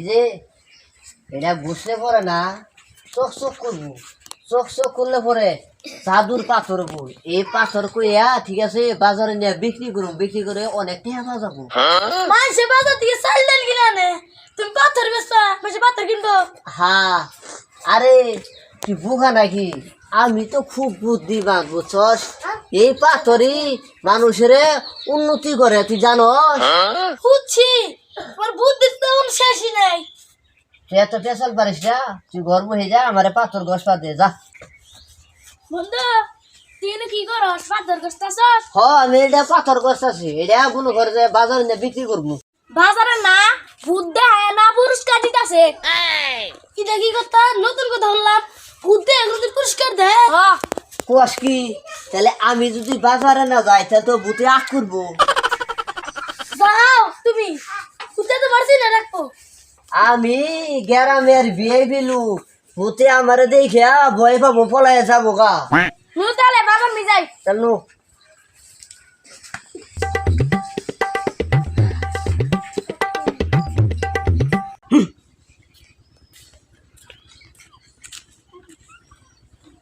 এই যে? এটা ঘুষলে পরে না চোখ চোখ করব। চোখ চোখ করলে পরে জাদুর পাথর বই এই পাথর কইয়া ঠিক আছে বাজারে নিয়ে বিক্রি করুন বিক্রি করে অনেক টাকা পাওয়া যাব মানুষে বাজার থেকে চাল ডাল কিনে আনে। তুমি পাথর বেচবা মানুষে পাথর কিনবো। হ্যাঁ আরে তুই বুঝা নাকি? আমি তো খুব বুদ্ধি বুদ্ধিমান বুঝছস? এই পাথরই মানুষের উন্নতি করে তুই জানো বুঝছি আমার শেষই নাই। তুই এত পেশাল পারিস না তুই গর্ব হয়ে যা আমার পাথর গছ দে যা। বন্ধু তুই কি করস? পাথর গছতাছ হ আমি এটা পাথর গছ আছে এটা কোনো ঘরে যায় বাজারে নিয়ে বিক্রি করব। বাজারে না বুদ্ধে আয় না পুরস্কার দিতাছে। এটা কি কথা? নতুন কথা বললাম। বুদ্ধে এগুলো পুরস্কার দে কুয়াশ কি? তাহলে আমি যদি বাজারে না যাই তাহলে তো বুতে আখ করব। যাও তুমি। বুদ্ধে তো পারছি না রাখব। আমি গ্যারামের বিয়ে বিলু ভূতে আমারে দেখে ভয় পাবো পলাই যাব গা। নু তাহলে বাবা মি যাই। চলো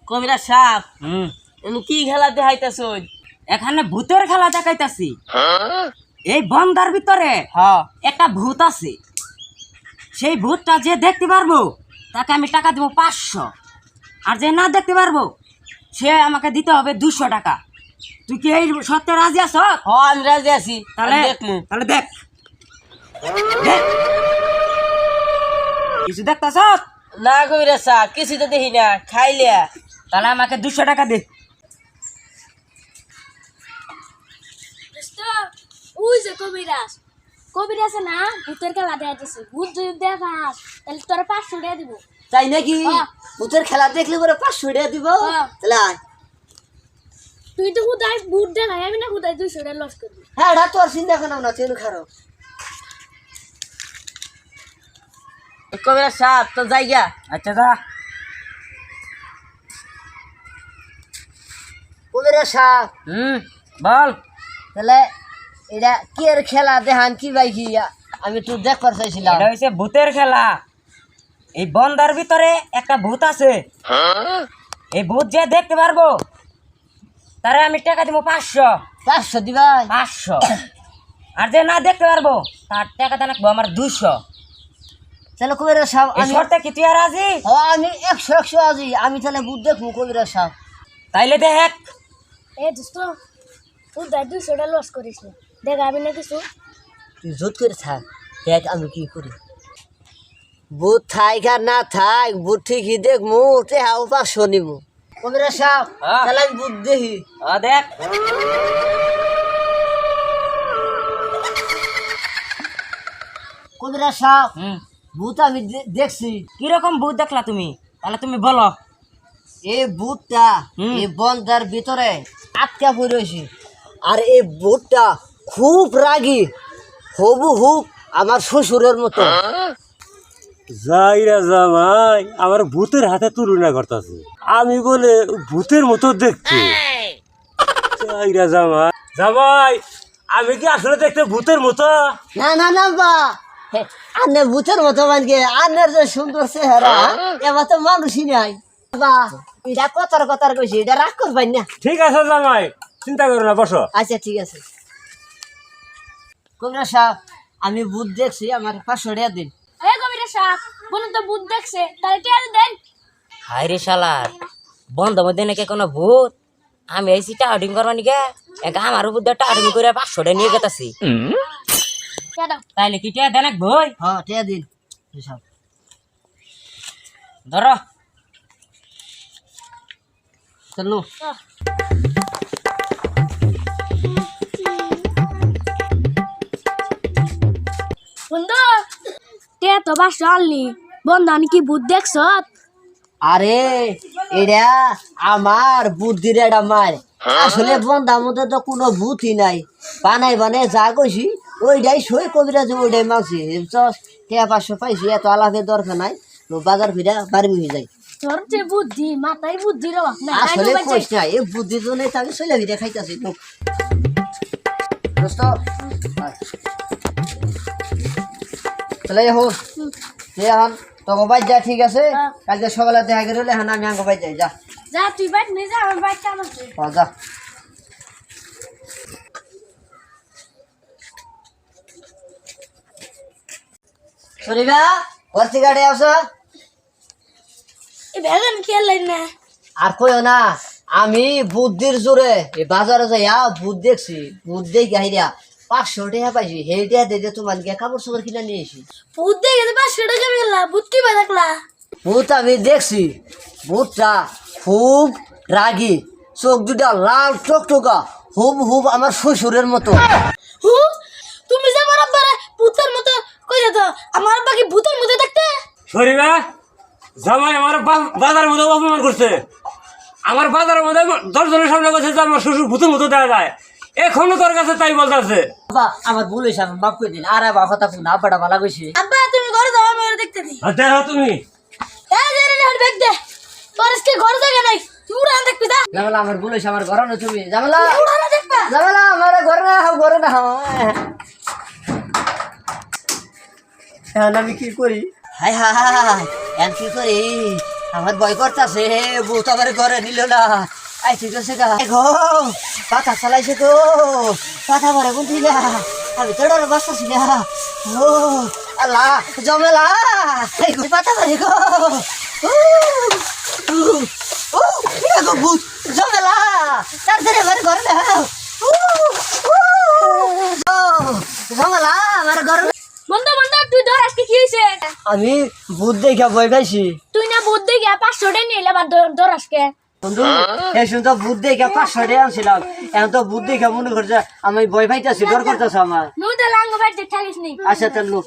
কবিরা সাপ হুম। কি খেলা দেখাইতেছ এখানে ভূতের খেলা দেখাইতাছি। এই বন্দার ভিতরে হ্যাঁ। একটা ভূত আছে। সেই ভূতটা যে দেখতে পারব তাকে আমি টাকা দেবো পাঁচশো। আর যে না দেখতে পারব সে আমাকে দিতে হবে দুশো টাকা। তুই কি এই সত্যি রাজি আছ? হ আমি রাজি আছি। তাহলে তাহলে দেখ। কিছু দেখতাছ না কবিরা কিছু তো দেখি না খাইলে। তাহলে আমাকে দুশো টাকা দে। ওই যে কবিরাজ। কবিরাজ না ভূতের খেলা দেখাইতেছে ভূত যদি দেখাস তাহলে তোরা পাঁচশো টাকা দিব। তাই নাকি। ভূতের খেলা দেখলে পরে পাঁচশো টাকা দিব। তাহলে আয়। তুই তো হুদায় ভূত দেখাই আমি না হুদায় দুইশো টাকা লস করবি? হ্যাঁ এটা তোর চিন্তা কেন না তুই খারো। কবিরা সাপ তো জায়গা? আচ্ছা যা। কবিরা সাপ হুম বল। তাহলে এটা কি এর খেলা দেখান কি ভাই কি আমি তো দেখবার চাইছিলাম। এটা হচ্ছে ভূতের খেলা। এই বন্দার ভিতরে একটা ভূত আছে। এই ভূত যে দেখতে পারব তারে আমি টাকা দিব পাঁচশো। পাঁচশো দিবাই পাঁচশো। আর যে না দেখতে পারব তার টাকা দেন আমার দুশো তাহলে কবিরা এই আমি শর্তে কি তুই আর রাজি? হ আমি একশো একশো আজি আমি তাহলে বুধ দেখব কবিরা সাপ তাইলে দেখ। এ দোস্ত দুইশো টাকা লস করিস না দেখ আমি না কিছু। তুই জোট করে থাক দেখ আমি কি করি। বুধ থাক আর না থাক বুধ ঠিকই দেখমু টেহাও পাঁচশো নিবো কবিরা সাপ হ্যাঁ। তাহলে আমি বুধ দেখি। ও দেখ। কবিরা সাপ হুম। ভূত আমি দেখছি। কীরকম ভূত দেখলা তুমি? তাহলে তুমি বলো। এই ভূতটা হুম। এই বন্ধার ভিতরে আটকা পড়ে রয়েছে। আর এই ভূতটা খুব রাগী হবু হুক আমার শ্বশুরের মতো। যাইরা জামাই আমার ভূতের হাতে তুলনা করতেছে। আমি বলে ভূতের মতো দেখতে। যাইরা জামাই। জামাই আমি কি আসলে দেখতে ভূতের মতো? না না না বা। হে, আন্নের ভূতের মতো মানকে আন্নের যে সুন্দর চেহারা এবার তো মানুষই নাই। বা এটা কথার কথার কইছি এটা রাগ করবেন না। ঠিক আছে জামাই চিন্তা করো না বসো। আচ্ছা ঠিক আছে। কবিরা সাহেব আমি ভূত দেখছি আমার পাঁচশো টাকা দিন। এ কবিরাজ সাপ বলুন তো ভূত দেখছে তাহলে টিয়া দেন। হাই রে শালার বন্ধ মধ্যে নাকি কোনো ভূত? আমি এই টাউটিং করবা নিকে? একা আমার উপর দিয়ে টাউটিং করে পাঁচশোটা নিয়ে গেতাছি। টিয়া তাইলে কি টিয়া দেন বই? হ্যাঁ টাকা দিন। সব ধর। চলো। টিয়া তো বাস চলনি বন্ধু আমি কি ভূত দেখছ আরে এটা আমার বুদ্ধির এটা মার আসলে বন্ধার মধ্যে তো কোনো বুদ্ধি নাই। বানাই বানাই যা কইছি ওইটাই সই কবিরা যে ওইটাই মাগছি টেয়া পাঁচশো পাইছি এত আলাপের দরকার নাই। তো বাজার ফিরা বাড়ি মিহি যাই তোর যে বুদ্ধি মাথায় অভাব নাই আসলে কইস না এই বুদ্ধির জন্য তো আমি চলে ফিরে খাইতেছি তো দোস্ত চলে যাব। তুই এখন তোকে বাইর যা ঠিক আছে। কালকে সকালে দেখা করে হলে এখন আমি আঙ্গ বাইর যাই যা। যা তুই বাইক নিয়ে যা আমার বাইক হ, যা। গাড়ি আসো। ভ্যাগন না। আর কইও না আমি বুদ্ধির জোরে বাজারে যাইয়া ভূত দেখছি দেখি হাইরা পাঁচশো টাকা পাইছি সেই টাকা দিয়ে তোমার গিয়ে কাপড় চোপড় কিনে নিয়ে এসি ভূত দেখে তো পাঁচশো টাকা পেলা ভূত কি পাই দেখলা? ভূত আমি দেখছি ভূতটা খুব রাগী চোখ দুটা লাল টকটকা হুব হুব আমার শ্বশুরের মতো। হু? তুমি যে আমার আব্বারে ভূতের মতো কই যেত আমার আব্বা কি ভূতের মতো দেখতে? জামাই আমার বা- বাজারের মধ্যে অপমান করছে। আমার বাজারের মধ্যে দশ জনের সামনে করছে যে আমার শ্বশুর ভূতের মতো দেখা যায়। এখনও তোর কাছে তাই বলতেছে। বাবা আমার ভুল হয়েছে আমি মাফ করে দিন। আর আবার কথা শুন আব্বাটা ভালো কইছে। আব্বা তুমি ঘরে যাও আমি ওরে দেখতে দিই। দেখো তুমি। এই যে রে ব্যাগ দে। তোর আজকে ঘরে জায়গা নাই। তুই উড়ান দেখবি দা জামালা আমার ভুল হয়েছে আমার ঘরে না তুমি। জামালা। উড়ান দেখবা। জামালা আমার ঘরে না হাও ঘরে না হাও এখন আমি কি করি? হাই হাই এখন কি করি? আমার ভয় করতেছে ভূত আমার ঘরে নিল না। আই ঠিক আছে গা গো পাতা চালাইছে গো পাতা ভরে কোন দিলা আমি তো ডর বাঁচতেছি না ও আল্লাহ জমেলা। এই গো, পাতা ভরে গো। উ, এটা গো ভূত জমেলা। তাড়াতাড়ি আমার ঘরে না ও, জমেলা আমার ঘরে। বন্ধ বন্ধ তুই ধর আজকে কি হয়েছে আমি ভূত দেখা ভয় পাইছি। তুই না ভূত দেখে পাঁচশো টাকা নিয়ে এলে আবার ধর- ধর আজকে। বন্ধু এই শুন তো ভূত দেখে পাঁচশো টাকা আনছিলাম। এখন তো ভূত দেখে মনে করছে আমি ভয় পাইতেছি ডর করতেছে আমার। আচ্ছা তো লাঙ্গ